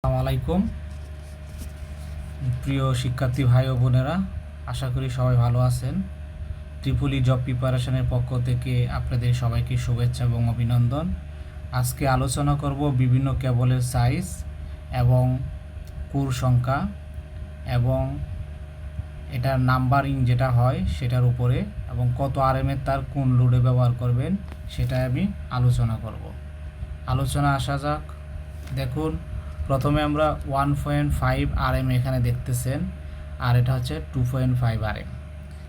আসসালামু আলাইকুম। প্রিয় শিক্ষার্থী ভাই ও বোনেরা, আশা করি সবাই ভালো আছেন। ত্রিপুলি জব প্রিপারেশনের পক্ষ থেকে আপনাদের সবাইকে শুভেচ্ছা এবং অভিনন্দন। আজকে আলোচনা করব বিভিন্ন কেবলের সাইজ এবং কুর সংখ্যা এবং এটার নাম্বারিং যেটা হয় সেটার উপরে এবং কত আর আরএমের তার কোন লোডে ব্যবহার করবেন সেটা আমি আলোচনা করব। আলোচনা আসা যাক। দেখুন প্রথমে আমরা one point five R M এখানে দেখতেছেন, আর এটা হচ্ছে two point five R M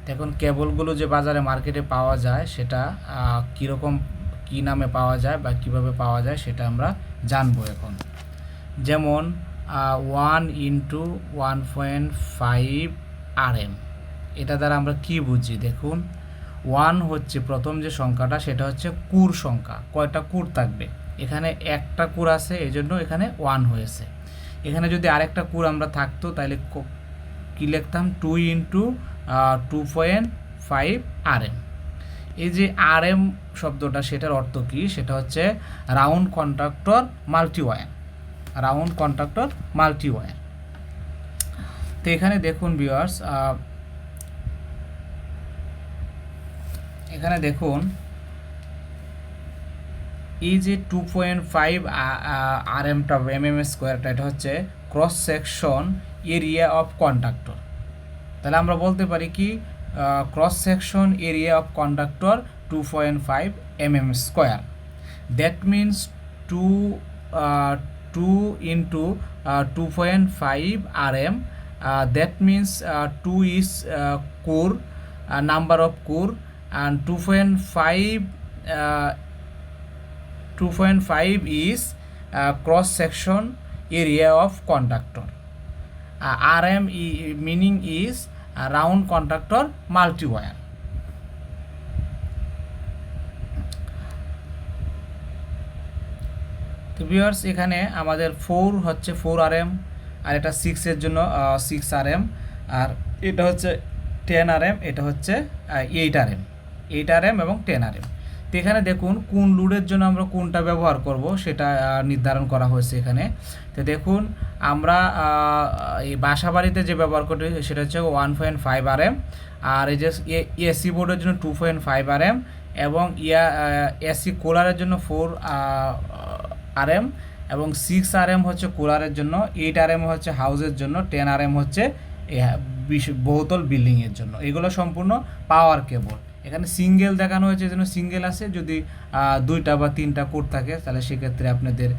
দেখুন, কেবলগুলো যে বাজারে মার্কেটে পাওয়া যায়, সেটা কীরকম, কী নামে পাওয়া যায় বা কীভাবে পাওয়া যায়, সেটা আমরা জানব এখন। যেমন one into one point five R M এটা দ্বারা আমরা কি বুঝি? দেখুন ওয়ান হচ্ছে প্রথম যে সংখ্যাটা, সেটা হচ্ছে কুর সংখ্যা। কয়টা কুর থাকবে? এখানে একটা কুর আছে এই জন্য এখানে ওয়ান হয়েছে। এখানে যদি আরেকটা কুর আমরা থাকতো তাহলে ক- লিখতাম? Two into two point five R M এই যে আর এম শব্দটা, সেটার অর্থ কী? সেটা হচ্ছে round contractor multi wire round contractor multi wire তো এখানে দেখুন ভিউয়ার্স এখানে দেখুন এই যে টু পয়েন্ট ফাইভ আর এমটা এম এম স্কোয়ারটা এটা হচ্ছে cross section area of conductor তাহলে আমরা বলতে পারি কি cross section area of conductor two point five M M square that means two two into two point five R M that means two is core number of core and 2.5 uh, 2.5 is uh, cross section area of conductor. Uh, rm e- meaning is a round conductor multi wire তো viewers এখানে আমাদের four হচ্ছে four R M আর এটা সিক্সের জন্য six আর M আর এটা হচ্ছে ten R M এটা হচ্ছে eight R M eight R M এবং টেন আর এম তো এখানে দেখুন কোন লুডের জন্য আমরা কোনটা ব্যবহার করব সেটা নির্ধারণ করা হয়েছে এখানে তো দেখুন আমরা এই বাসা বাড়িতে যে ব্যবহার করি সেটা হচ্ছে one point five R M আর এই যে এসি বোর্ডের জন্য two point five R M এবং ইয়া এসি কুলারের জন্য ফোর আর এম এবং সিক্স আর এম হচ্ছে কুলারের জন্য এইট আর এম হচ্ছে হাউসের জন্য টেন আর এম হচ্ছে বহুতল বিল্ডিংয়ের জন্য এগুলো সম্পূর্ণ পাওয়ার কেবল এখানে সিঙ্গেল দেখানো হয়েছে যেন সিঙ্গেল আছে যদি দুইটা বা তিনটা কোড থাকে, তাহলে সেক্ষেত্রে আপনাদের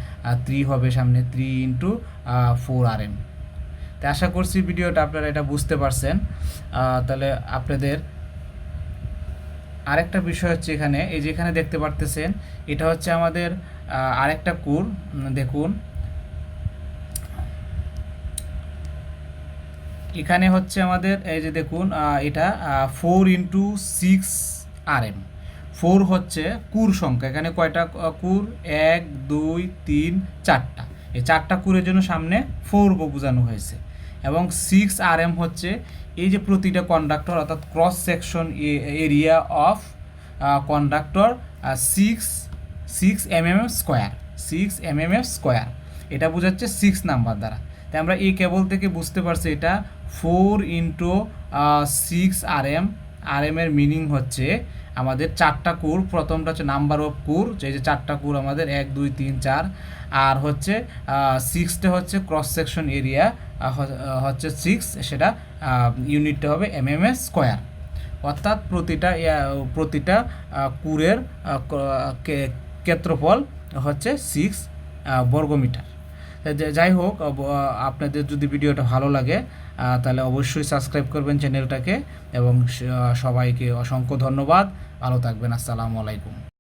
থ্রি হবে সামনে three into four R M তো আশা করছি ভিডিওটা আপনারা এটা বুঝতে পারছেন। তাহলে আপনাদের আরেকটা বিষয় হচ্ছে এখানে, এই যে এখানে দেখতে পারতেছেন, এটা হচ্ছে আমাদের আরেকটা কুর দেখুন। এখানে হচ্ছে আমাদের, এই যে দেখুন এটা four into six R M four হচ্ছে কুর সংখ্যা, এখানে কয়টা কুর? এক, দুই, তিন, চারটা। এই চারটা কুরের জন্য সামনে ফোর বোঝানো হয়েছে। এবং সিক্স আর এম হচ্ছে এই যে প্রতিটা কন্ডাক্টর অর্থাৎ cross section area of conductor six six M M square six M M square এটা বোঝাচ্ছে সিক্স নাম্বার দ্বারা। তাই আমরা এই কেবল থেকে বুঝতে পারছি এটা four into six R M R M এর মিনিং হচ্ছে আমাদের চারটা কুর, প্রথমটা হচ্ছে নাম্বার অফ কুর, যে যে চারটা কুর আমাদের এক, দুই, তিন, চার। আর হচ্ছে সিক্সটা হচ্ছে ক্রস সেকশন এরিয়া হচ্ছে সিক্স সেটা ইউনিটটা হবে এম এম স্কোয়ার অর্থাৎ প্রতিটা প্রতিটা কুরের ক্ষেত্রফল হচ্ছে সিক্স বর্গমিটার। যাই হোক আপনাদের যদি ভিডিওটা ভালো লাগে তাহলে অবশ্যই সাবস্ক্রাইব করবেন চ্যানেলটাকে, এবং সবাইকে অসংখ্য ধন্যবাদ। ভালো থাকবেন, আসসালামু আলাইকুম।